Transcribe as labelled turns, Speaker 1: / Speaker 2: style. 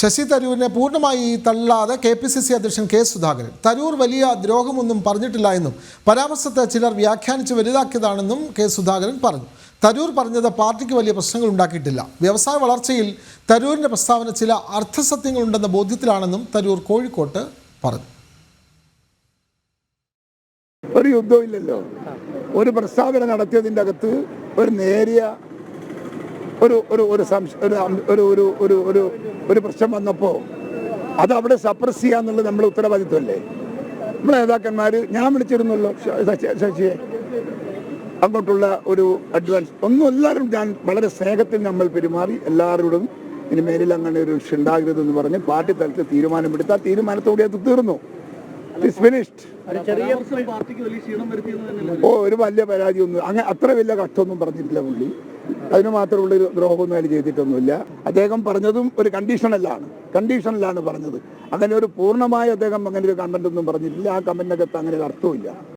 Speaker 1: ശശി തരൂരിനെ പൂർണമായി തള്ളാതെ കെ പി സി സി അധ്യക്ഷൻ കെ സുധാകരൻ. തരൂർ വലിയ ദ്രോഹമൊന്നും പറഞ്ഞിട്ടില്ല എന്നും പരാമർശത്തെ ചിലർ വ്യാഖ്യാനിച്ച് വലുതാക്കിയതാണെന്നും കെ സുധാകരൻ പറഞ്ഞു. തരൂർ പറഞ്ഞത് പാർട്ടിക്ക് വലിയ പ്രശ്നങ്ങൾ ഉണ്ടാക്കിയിട്ടില്ല. വ്യവസായ വളർച്ചയിൽ തരൂരിന്റെ പ്രസ്താവന ചില അർത്ഥസത്യങ്ങളുണ്ടെന്ന ബോധ്യത്തിലാണെന്നും തരൂർ കോഴിക്കോട്ട് പറഞ്ഞു.
Speaker 2: ഒരു യുദ്ധമില്ലല്ലോ ഒരു പ്രസ്താവന നടത്തിയതിന്റെ അകത്ത് ഒരു നേരിയ ഒരു ഒരു ഒരു ഒരു ഒരു ഒരു ഒരു ഒരു പ്രശ്നം വന്നപ്പോൾ അത് അവിടെ സപ്രസ് ചെയ്യാന്നുള്ളത് നമ്മുടെ ഉത്തരവാദിത്വമല്ലേ നമ്മളെ നേതാക്കന്മാർ ഞാൻ വിളിച്ചിരുന്നല്ലോ ശശിയെ. അങ്ങോട്ടുള്ള ഒരു അഡ്വാൻസ് ഒന്നും എല്ലാവരും ഞാൻ വളരെ സ്നേഹത്തിൽ നമ്മൾ പെരുമാറി എല്ലാവരോടും ഇനി മേലിൽ അങ്ങനെ ഒരു ഉണ്ടാകരുതെന്ന് പറഞ്ഞ് പാർട്ടി തലത്തിൽ തീരുമാനമെടുത്ത് ആ തീരുമാനത്തോടെ അത് തീർന്നു. ഇറ്റ്സ് ഫിനിഷ്ഡ് ഓ ഒരു വലിയ പരാതി ഒന്നും അങ്ങനെ അത്ര വലിയ കഷ്ടമൊന്നും പറഞ്ഞിട്ടില്ല പുള്ളി. അതിന് മാത്രമുള്ള ഒരു ദ്രോഹമൊന്നും അതിൽ ചെയ്തിട്ടൊന്നുമില്ല. അദ്ദേഹം പറഞ്ഞതും ഒരു കണ്ടീഷണലാണ്. കണ്ടീഷണലാണ് പറഞ്ഞത്. അങ്ങനെ ഒരു പൂർണമായി അദ്ദേഹം അങ്ങനെ ഒരു കമന്റ് ഒന്നും പറഞ്ഞിട്ടില്ല. ആ കമന്റിനകത്ത് അങ്ങനെ ഒരു അർത്ഥമില്ല